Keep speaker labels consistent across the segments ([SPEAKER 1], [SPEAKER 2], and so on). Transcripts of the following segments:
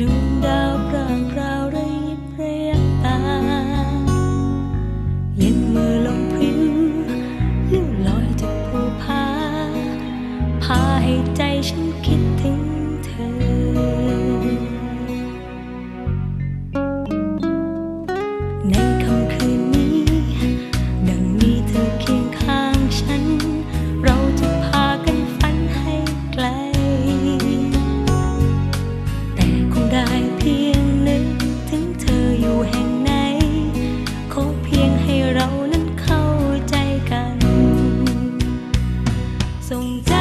[SPEAKER 1] ดวงดาวพรางพราวระยิบระยัตาเย็นมือลมพริ้วลิ้วลอยจากภูผาพาให้ใจฉันคิดถึง ส่งใจ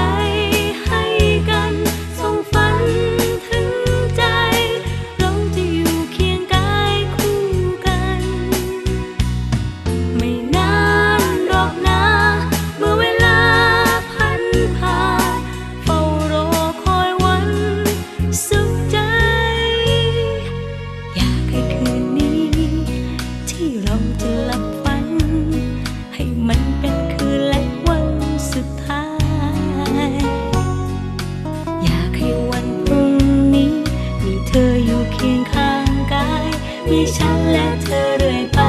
[SPEAKER 1] ให้กัน ส่งฝันถึงใจ เราจะอยู่เคียงกายคู่กัน ไม่นานหรอกนะ เมื่อเวลาพันผ่านเฝ้ารอคอยวัน สุขใจ อยากให้คืนนี้ ที่เราจะ ให้ฉันและเธอเรื่อยไป